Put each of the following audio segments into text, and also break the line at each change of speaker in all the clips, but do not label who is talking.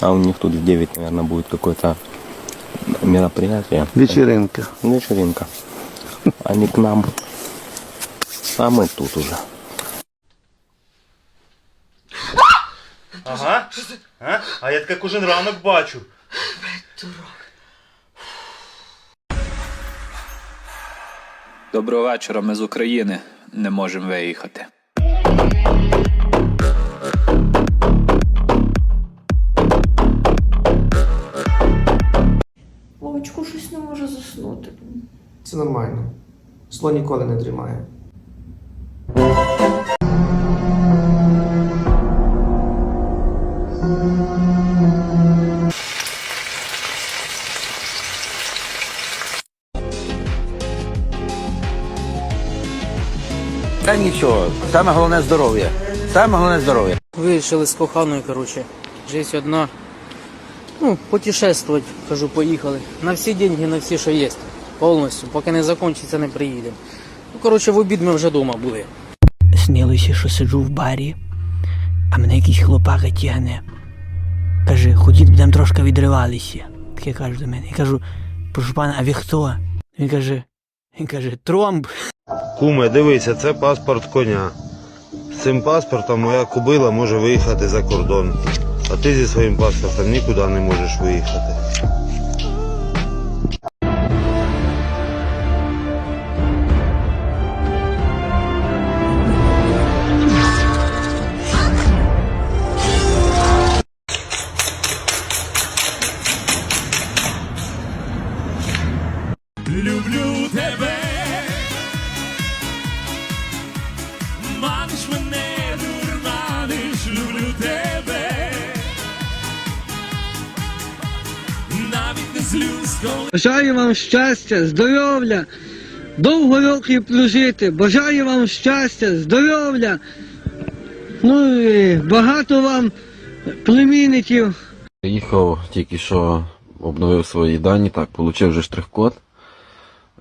А у них тут в 9, наверное, будет какое-то мероприятие.
Вечеринка.
Вечеринка. Они к нам. А мы тут уже.
Ага. А? а я таке кожен ранок бачу.
Доброго вечора, ми з України. Не можемо виїхати.
Заснути.
Це нормально. Зло ніколи не дрімає.
Та нічого, саме головне здоров'я. Саме головне здоров'я.
Вирішили з коханою, коротше. Жесть одна. Ну, путешествовать, кажу, поїхали. На всі деньги, на всі, що є. Повністю. Поки не закінчиться, не приїдемо. Ну, коротше, в обід ми вже вдома були.
Снилося, що сиджу в барі, а мене якийсь хлопака тягне. Каже, ходіть, будемо трошки відривалися. Так я кажу до мене. Я кажу, прошу пана, а ви хто? Він каже, він каже, тромб.
Куме, дивися, це паспорт коня. З цим паспортом моя кубила може виїхати за кордон. А ти зі своїм паспортом нікуди не можеш виїхати.
Бажаю вам щастя, здоров'я, довго років прожити. Бажаю вам щастя, здоров'я. Ну і багато вам племінників.
Приїхав тільки що обновив свої дані, так, отримав вже штрих-код.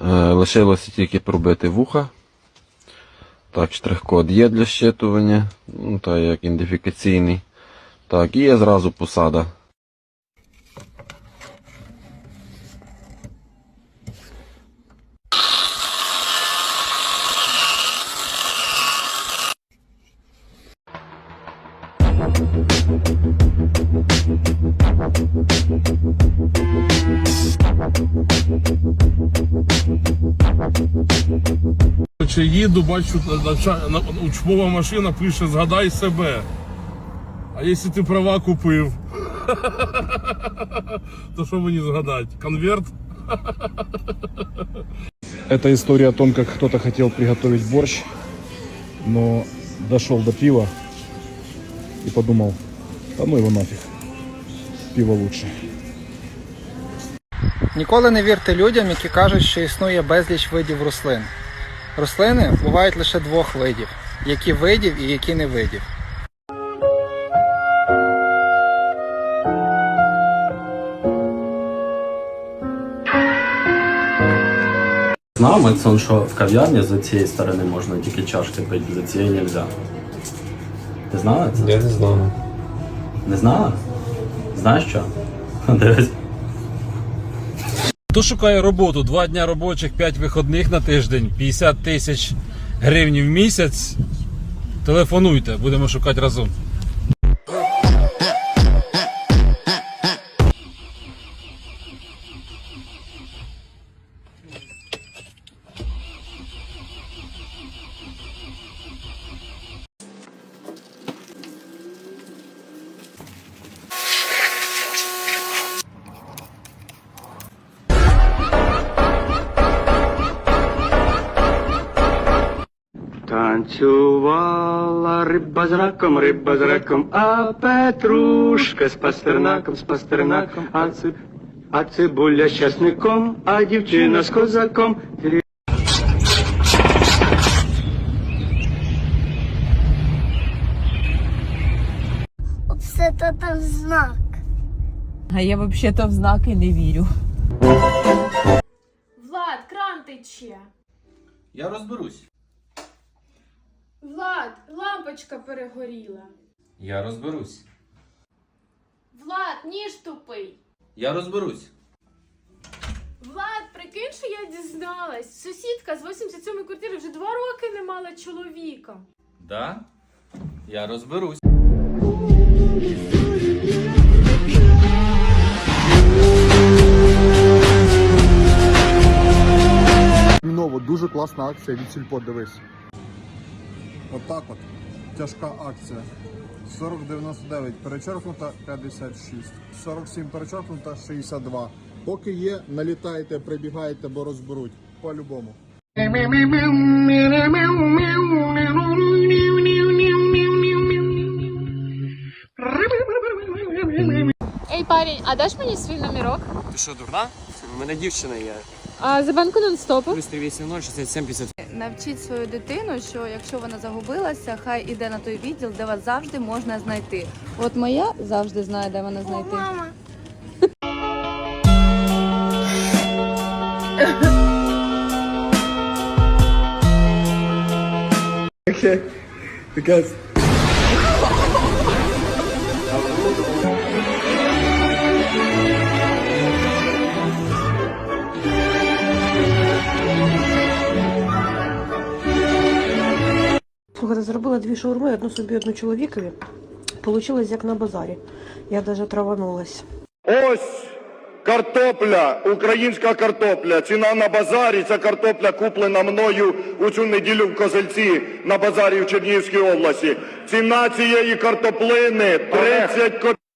Е, лишилося тільки пробити вуха. Так, штрих-код є для щитування, ну, та як ідентифікаційний. Так, і є зразу посада.
Чи їду, бачу, учбова машина пише згадай себе. А якщо ти права купив, то що мені згадати? Конверт?
Это история о том, как кто-то хотел приготовить борщ, но дошел до пива и подумал, да ну его нафиг, пиво лучше.
Ніколи не вірте людям, які кажуть, що існує безліч видів рослин. Рослини бувають лише двох видів: які видів і які не видів.
Знав Максон, що в кав'ярні з цієї сторони можна тільки чашки пити, за цієї не можна. Ти знала це?
Я не знаю.
Не знала? Знаєш що? Дивись.
Хто шукає роботу? Два дня робочих, п'ять виходних на тиждень, 50 тисяч гривень в місяць. Телефонуйте, будемо шукати разом.
З раком, риба з раком, а петрушка з пастернаком, з пастернаком, а, ци, а цибуля з часником, а дівчина з козаком.
Це то там знак.
А я взагалі-то в знаки не вірю.
Влад, кран тече.
Я розберусь.
Влад, лампочка перегоріла.
Я розберусь.
Влад, ніж тупий.
Я розберусь.
Влад, прикинь, що я дізналась. Сусідка з 87-ї квартири вже два роки не мала чоловіка.
Да? Я розберусь.
Міново, дуже класна акція від Сільпо, дивись. Отак от. Тяжка акція. 40,99 перечеркнута 56. 47 перечеркнута 62. Поки є, налітайте, прибігайте, бо розберуть. По-любому.
Ей, парень, а даш мені свій номерок?
Ти що, дурна? У мене дівчина є.
А за банку нон-стопу?
Плюс 380 67 50.
Навчіть свою дитину, що якщо вона загубилася, хай іде на той відділ, де вас завжди можна знайти. От моя завжди знає, де вона знайти.
мама.
Слухайте, зробила дві шаурми, одну собі, одну чоловікові. Получилось як на базарі. Я даже траванулась.
Ось картопля, українська картопля. Ціна на базарі. Ця картопля куплена мною у цю неділю в Козельці на базарі в Чернігівській області. Ціна цієї картоплини 30 копійок.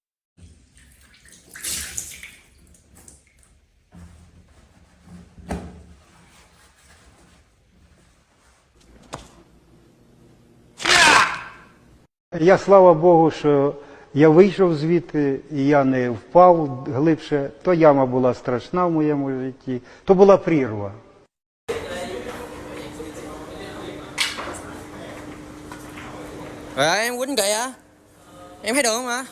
Я слава Богу, що я вийшов звідти, і я не впав глибше. То яма була страшна в моєму житті, то була прірва.
em quýnh kìa Em thấy được mà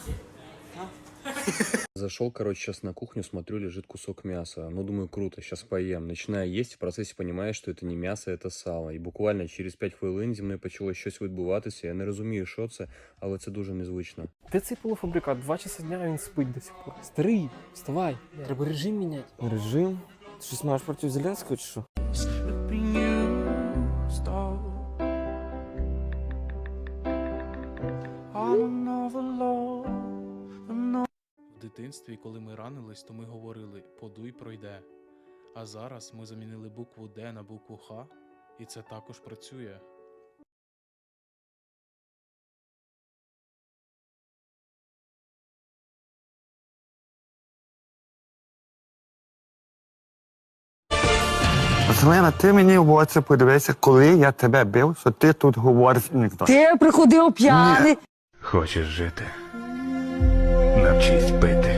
Зашел, короче, сейчас на кухню, смотрю, лежит кусок мяса. Ну, думаю, круто, сейчас поем. Начинаю есть, в процесі понимаю, що це не м'ясо, це сало. І буквально через 5 хвилин зі мною почало щось відбуватися. Я не розумію, що це, але це дуже незвично.
Де цей полуфабрикат? Два часа дня він спить до сих пор. Старий, вставай. Треба режим міняти.
Режим? Ти щось маєш проти Зеленського чи що?
В дитинстві, коли ми ранились, то ми говорили подуй пройде. А зараз ми замінили букву Д на букву Х, і це також працює.
Зелена, ти мені в очі подивися, коли я тебе бив, що ти тут говориш ніхто.
Ти приходив п'яний.
Хочеш жити? Навчись пити.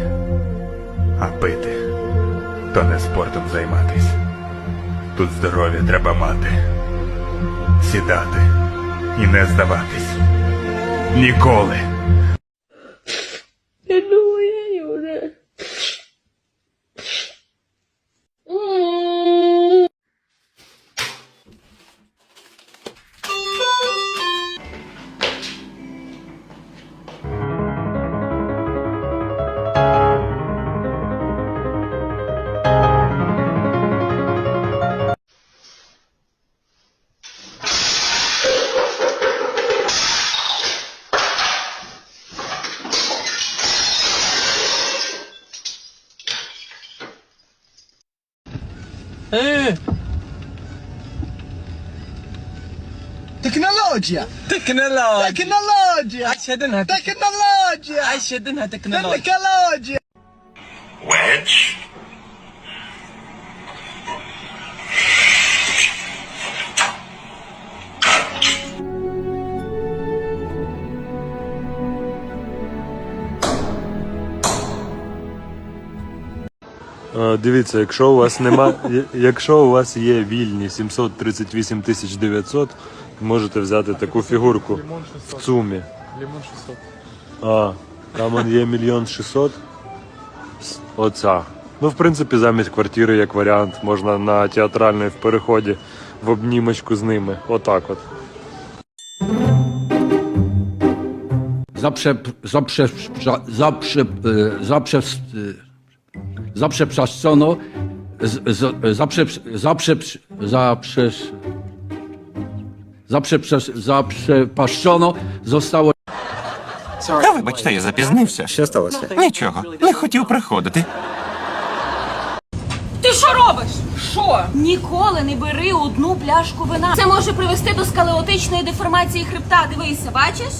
А пити то не спортом займатись. Тут здоров'я треба мати. Сідати і не здаватись. Ніколи.
Технологія! Технологія! Технологія! Технологія! Технологія!
Wedge.
Дивіться, якщо у вас нема, якщо у вас є вільні 738 тисяч 900, можете взяти таку фігурку в ЦУМі.
Лімон 600.
А, там он є мільйон шістсот. Оця. Ну, в принципі, замість квартири як варіант, можна на театральний в переході в обнімочку з ними. Отак от.
zaprzep, zaprzep, zaprzep, zaprzep, zaprzepaszczono, z- z- zaprzep, zaprzep, zaprzep, запрепаш- запрепащено zostało
Та вибачте, я запізнився. Що сталося? Нічого, не хотів приходити.
Ти що робиш? Що? Ніколи не бери одну пляшку вина. Це може привести до скалеотичної деформації хребта. Дивися, бачиш?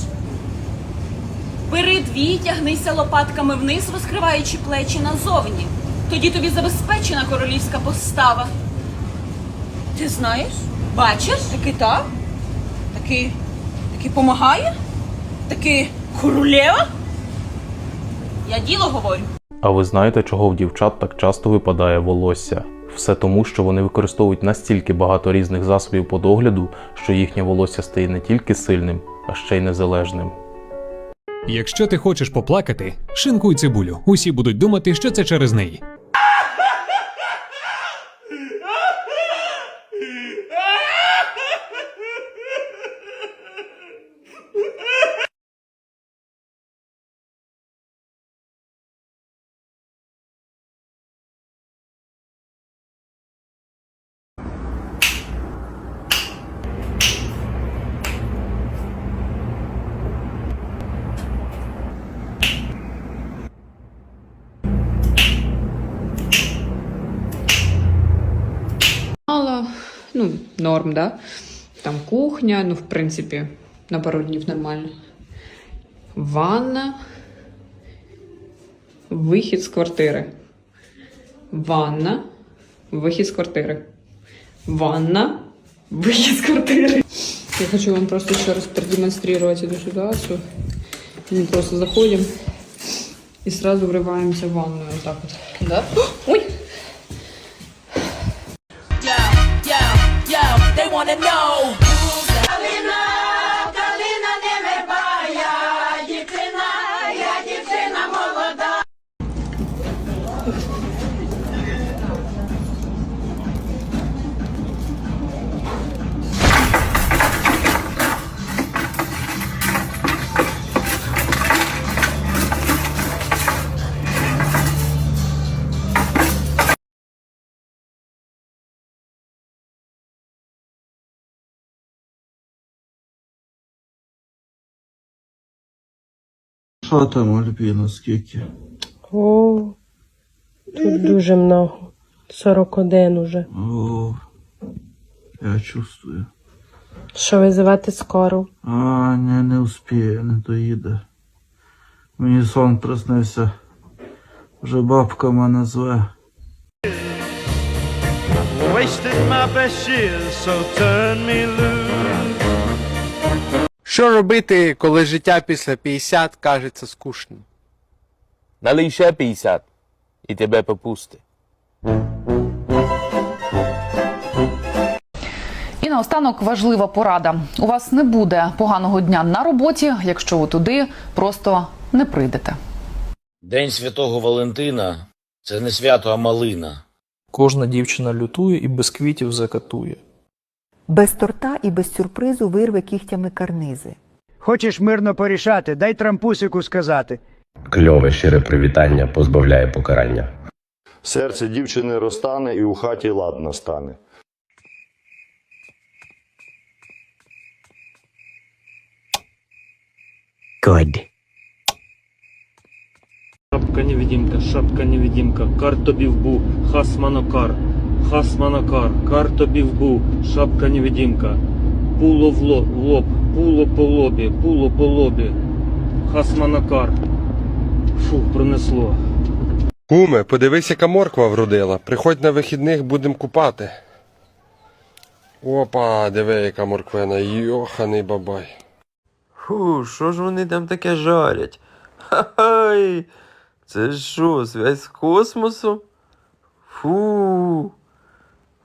Бери дві, тягнися лопатками вниз, розкриваючи плечі назовні. Тоді тобі забезпечена королівська постава. Ти знаєш? Бачиш? Таки так? Таки. Таки помагає? Таки королева? Я діло говорю.
А ви знаєте, чого в дівчат так часто випадає волосся? Все тому, що вони використовують настільки багато різних засобів по догляду, що їхнє волосся стає не тільки сильним, а ще й незалежним.
Якщо ти хочеш поплакати, шинкуй цибулю. Усі будуть думати, що це через неї.
да? Там кухня, ну, в принципі, на пару днів нормально. Ванна. Вихід з квартири. Ванна. Вихід з квартири. Ванна. Вихід з квартири. Я хочу вам просто еще раз продемонстрировать эту ситуацию. Мы просто заходим и сразу врываемся в ванную. Вот так вот. Да? Ой!
no.
Що там, Альбіна, скільки?
О, тут дуже много. 41 уже.
О, я чувствую.
Що визивати скору?
А, ні, не успіє, не доїде. Мені сон приснився. Вже бабка мене зве.
Wasted my best years, so turn me loose.
Що робити, коли життя після 50 кажеться скучним?
Налий ще 50 і тебе попусти.
І наостанок важлива порада. У вас не буде поганого дня на роботі, якщо ви туди просто не прийдете.
День святого Валентина це не свято, а малина.
Кожна дівчина лютує і без квітів закатує.
Без торта і без сюрпризу вирве кігтями карнизи.
Хочеш мирно порішати, дай трампусику сказати.
Кльове щире привітання позбавляє покарання.
Серце дівчини розтане і у хаті лад настане.
Good.
Шапка невидимка, шапка невидимка, кар тобі вбу, хас манокар, хас манокар, кар тобі вбу, шапка невидимка, пуло в лоб, лоб, пуло по лобі, пуло по лобі, хас манокар. Фух, пронесло.
Куме, подивись, яка морква вродила. Приходь на вихідних, будемо купати. Опа, диви, яка морквина, йоханий бабай.
Фу, що ж вони там таке жарять? Ха-хай! Це що, зв'язь з космосом? Фу.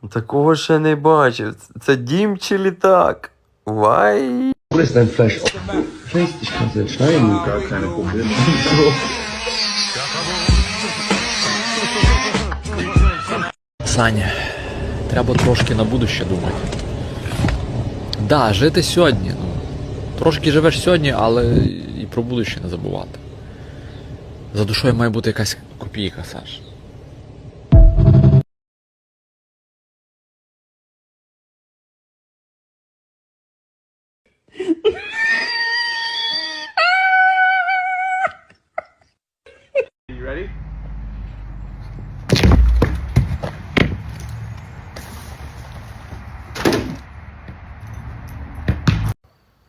Такого ще не бачив. Це дім чи літак? Вай!
Саня, треба трошки на будуще думати. Да, жити сьогодні. Ну, трошки живеш сьогодні, але і
про будуще не забувати. За душою має бути якась копійка, Саш.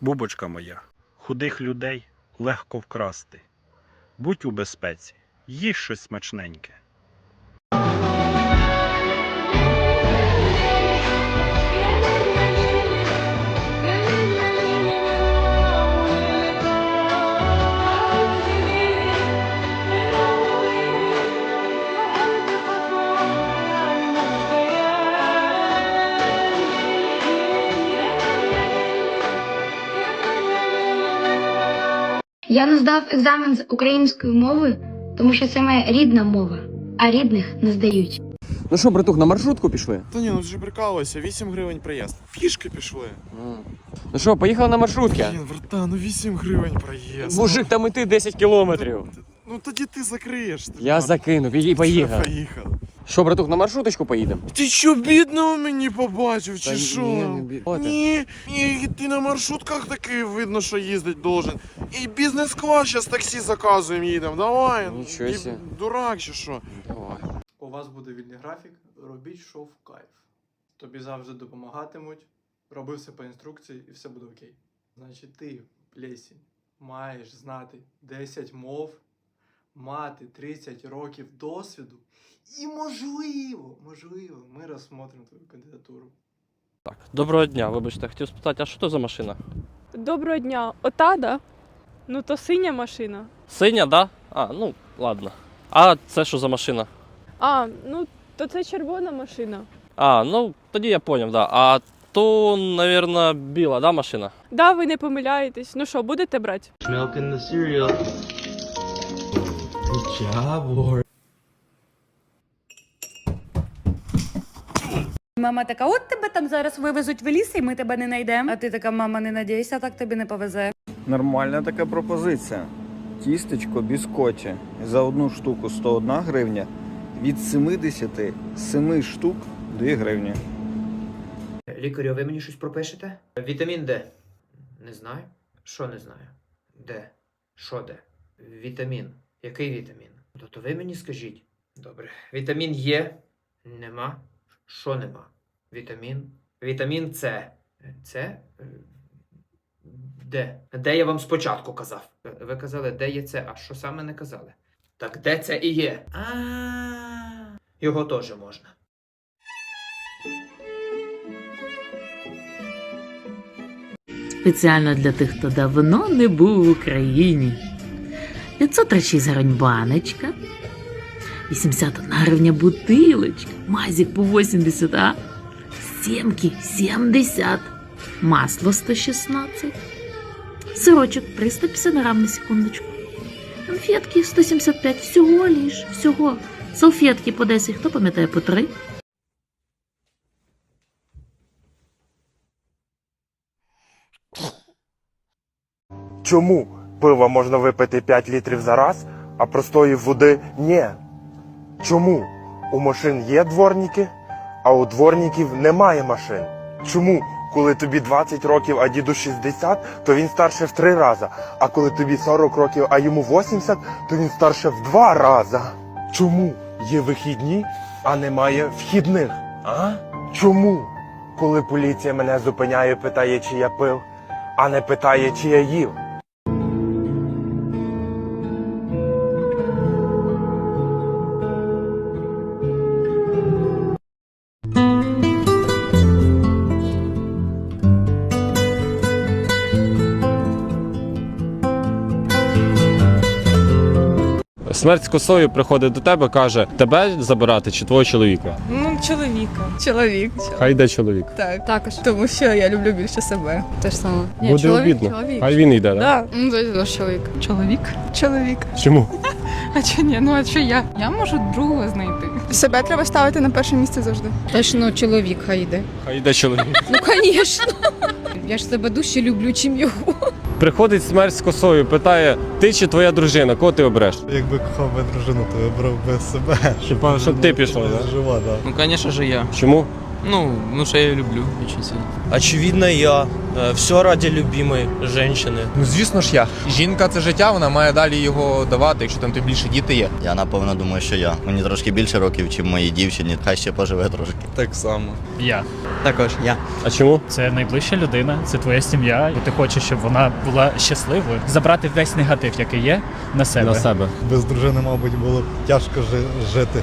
Бубочка моя, худих людей легко вкрасти. Будь у безпеці, їж щось смачненьке.
Я не здав екзамен з української мови, тому що це моя рідна мова, а рідних не здають.
Ну що, братух, на маршрутку пішли?
Та ні, ну ти ж прикалуйся, 8 гривень проїзд. Пішки пішли.
Ну що, поїхали на маршрутки?
Блін, братан, ну 8 гривень проїзд.
Мужик, там іти 10 кілометрів.
Ну тоді ти закриєш.
Я закинув і поїхав.
Поїхав.
Що, братух, на маршруточку поїдемо?
Ти що, бідного мені побачив, чи
Та ні,
що?
не бі- ти.
Ні, ні, ти на маршрутках таки видно, що їздить должен. І бізнес-клас зараз таксі заказуємо, їдемо. Давай.
Нічого себе.
Дурак чи що?
Давай.
У вас буде вільний графік, робіть що в кайф. Тобі завжди допомагатимуть, роби все по інструкції і все буде окей. Значить, ти, плесінь, маєш знати 10 мов, мати 30 років досвіду, і можливо, можливо, ми розсмотримо твою кандидатуру.
Так, Доброго дня, вибачте, хотів спитати, а що то за машина?
Доброго дня. Ота, да? Ну то синя машина.
Синя, да? А, ну, ладно. А це що за машина?
А, ну то це червона машина.
А, ну тоді я поняв, да. А то, навірно, біла, да, машина?
Да, ви не помиляєтесь. Ну що, будете брати?
Milk in the cereal. Job, Lord.
Мама така, от тебе там зараз вивезуть в ліс, і ми тебе не знайдемо. А ти така, мама, не надійся, так тобі не повезе.
Нормальна така пропозиція. Тістечко біскотті за одну штуку 101 гривня. Від 77 штук 2 гривні.
Лікарю, ви мені щось пропишете? Вітамін Д. Не знаю. Що не знаю? Де? Що де? Вітамін. Який вітамін? То то ви мені скажіть. Добре. Вітамін Є. Нема. Що нема? Вітамін. Вітамін С. С? Е, Де? Де я вам спочатку казав? Ви казали, де є це, а що саме не казали? Так де це і є? А. Його теж можна.
Спеціально для тих, хто давно не був в Україні. 536 гривень баночка. 81 гривня бутилочка. Мазик по 80, а? Сімки 70. Масло 116. Сирочок 350 грам на секундочку. Конфетки 175. Всього лиш, всього. Салфетки по 10, хто пам'ятає по 3.
Чому пива можна випити 5 літрів за раз, а простої води ні? Чому у машин є дворники, а у дворників немає машин? Чому, коли тобі 20 років, а діду 60, то він старше в 3 рази, а коли тобі 40 років, а йому 80, то він старше в 2 рази? Чому є вихідні, а немає вхідних? А? Чому? Коли поліція мене зупиняє, питає, чи я пив, а не питає, чи я їв?
Смерть з косою приходить до тебе, каже, тебе забирати чи твого чоловіка?
Ну, чоловіка. Чоловік.
Хай йде чоловік.
Так. Також. Тому що я люблю більше себе. Те ж саме.
Буде обідно. Хай він йде, так?
Да. Ну, це наш чоловік. Чоловік? Чоловік.
Чому?
А чи ні? Ну а що я? Я можу другого знайти. Себе треба ставити на перше місце завжди. Точно чоловік хай йде.
Хай йде чоловік.
Ну, звісно. Я ж себе дужче люблю, чим його.
Приходить смерть з косою, питає, ти чи твоя дружина, кого ти обереш?
Якби кохав би дружину, то обрав би себе.
Щоб, щоб ти пішов, так?
Жива, да.
Ну, звісно ж, я.
Чому?
Ну, ну что я ее люблю очень сильно.
Очевидно, я. Все ради любимой женщины.
Ну, звісно ж я. Жінка це життя, вона має далі його давати, якщо там тим більше діти є.
Я напевно думаю, що я. Мені трошки більше років, ніж моїй дівчині. Хай ще поживе трошки.
Так само.
Я.
Також я.
А чому?
Це найближча людина, це твоя сім'я, і ти хочеш, щоб вона була щасливою. Забрати весь негатив, який є, на себе.
На себе.
Без дружини, мабуть, було б тяжко жи- жити.